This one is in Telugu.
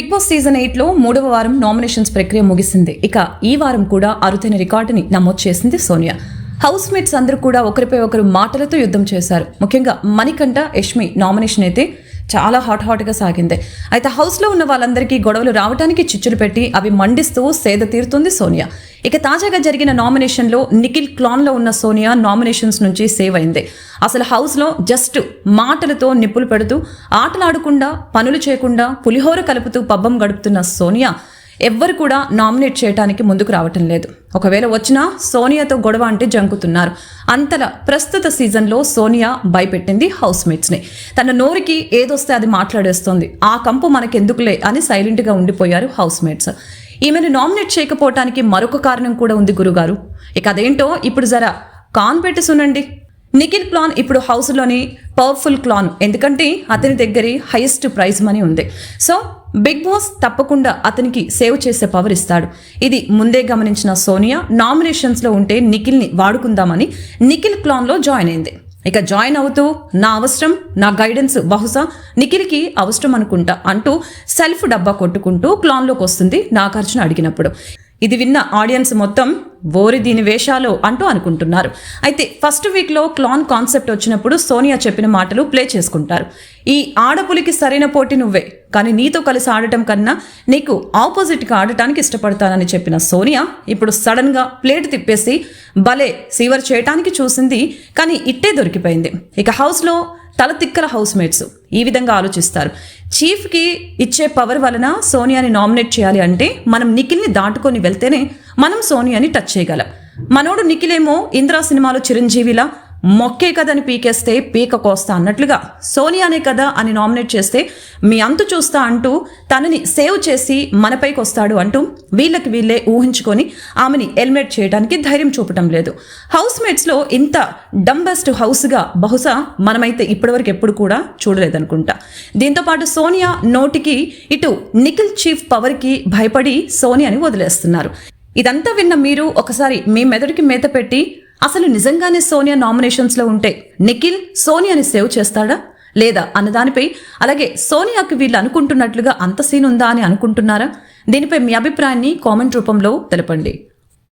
బిగ్ బాస్ సీజన్ ఎయిట్లో మూడవ వారం నామినేషన్స్ ప్రక్రియ ముగిసింది. ఇక ఈ వారం కూడా అరుదైన రికార్డుని నమోదు చేసింది సోనియా. హౌస్ మేట్స్ అందరూ కూడా ఒకరిపై ఒకరు మాటలతో యుద్ధం చేశారు. ముఖ్యంగా మణికంఠ యష్మి నామినేషన్ అయితే చాలా హాట్ హాట్గా సాగింది. అయితే హౌస్లో ఉన్న వాళ్ళందరికీ గొడవలు రావడానికి చిచ్చులు పెట్టి అవి మండిస్తూ సేద తీరుతుంది సోనియా. ఇక తాజాగా జరిగిన నామినేషన్లో నిఖిల్ క్లాన్లో ఉన్న సోనియా నామినేషన్స్ నుంచి సేవ్ అయింది. అసలు హౌస్లో జస్ట్ మాటలతో నిప్పులు పెడుతూ ఆటలాడకుండా పనులు చేయకుండా పులిహోర కలుపుతూ పబ్బం గడుపుతున్న సోనియా ఎవ్వరు కూడా నామినేట్ చేయడానికి ముందుకు రావటం లేదు. ఒకవేళ వచ్చినా సోనియాతో గొడవ అంటే జంకుతున్నారు. అంతలా ప్రస్తుత సీజన్లో సోనియా భయపెట్టింది హౌస్ మేట్స్ని తన నోరికి ఏదొస్తే అది మాట్లాడేస్తోంది. ఆ కంపు మనకెందుకులే అని సైలెంట్గా ఉండిపోయారు హౌస్ మేట్స్ ఈమెను నామినేట్ చేయకపోవటానికి మరొక కారణం కూడా ఉంది గురుగారు. ఇక అదేంటో ఇప్పుడు జరా కాన్ పెట్టి సునండి నిఖిల్ ప్లాన్ ఇప్పుడు హౌస్లోని పవర్ఫుల్ క్లాన్ ఎందుకంటే అతని దగ్గరే హైయెస్ట్ ప్రైజ్ మనీ ఉంది. సో బిగ్ బాస్ తప్పకుండా అతనికి సేవ్ చేసే పవర్ ఇస్తాడు. ఇది ముందే గమనించిన సోనియా నామినేషన్స్లో ఉంటే నిఖిల్ని వాడుకుందామని నిఖిల్ క్లాన్లో జాయిన్ అయింది. ఇక జాయిన్ అవుతూ నా అవసరం నా గైడెన్స్ బహుశా నిఖిల్కి అవసరం అనుకుంటా అంటూ సెల్ఫ్ డబ్బా కొట్టుకుంటూ క్లాన్లోకి వస్తుంది నాగార్జున అడిగినప్పుడు. ఇది విన్న ఆడియన్స్ మొత్తం ఓరి దీని వేషాలు అంటూ అనుకుంటున్నారు. అయితే ఫస్ట్ వీక్లో క్లాన్ కాన్సెప్ట్ వచ్చినప్పుడు సోనియా చెప్పిన మాటలు ప్లే చేసుకుంటారు. ఈ ఆడపులికి సరైన పోటీ నువ్వే కానీ నీతో కలిసి ఆడటం కన్నా నీకు ఆపోజిట్గా ఆడటానికి ఇష్టపడతానని చెప్పిన సోనియా ఇప్పుడు సడన్గా ప్లేట్ తిప్పేసి భలే సీవర్ చేయటానికి చూసింది కానీ ఇట్టే దొరికిపోయింది. ఇక హౌస్లో తల తిక్కల హౌస్ మేట్స్ ఈ విధంగా ఆలోచిస్తారు. చీఫ్కి ఇచ్చే పవర్ వలన సోనియాని నామినేట్ చేయాలి అంటే మనం నిఖిల్ని దాటుకొని వెళ్తేనే మనం సోనియాని టచ్ చేయగలం. మనోడు నిఖిలేమో ఇంద్రా సినిమాలో చిరంజీవిలా మొక్కే కదని పీకేస్తే పీక కోస్తా అన్నట్లుగా. సోనియానే కదా అని నామినేట్ చేస్తే మీ అంతు చూస్తా అంటూ తనని సేవ్ చేసి మనపైకి వస్తాడు అంటూ వీళ్ళకి వీళ్ళే ఊహించుకొని ఆమెని ఎలిమినేట్ చేయడానికి ధైర్యం చూపటం లేదు. హౌస్ మేట్స్లో ఇంత డంబెస్ట్ హౌస్గా బహుశా మనమైతే ఇప్పటివరకు ఎప్పుడు కూడా చూడలేదనుకుంటా. దీంతోపాటు సోనియా నోటికి ఇటు నిఖిల్ చీఫ్ పవర్కి భయపడి సోనియాని వదిలేస్తున్నారు. ఇదంతా విన్న మీరు ఒకసారి మీ మెదడుకి మేత పెట్టి అసలు నిజంగానే సోనియా నామినేషన్స్లో ఉంటే నిఖిల్ సోనియాని సేవ్ చేస్తాడా? లేదా అన్నదానిపై? అలాగే సోనియాకి వీళ్ళు అనుకుంటున్నట్లుగా అంత సీన్ ఉందా అని అనుకుంటున్నారా? దీనిపై మీ అభిప్రాయాన్ని కామెంట్ రూపంలో తెలపండి.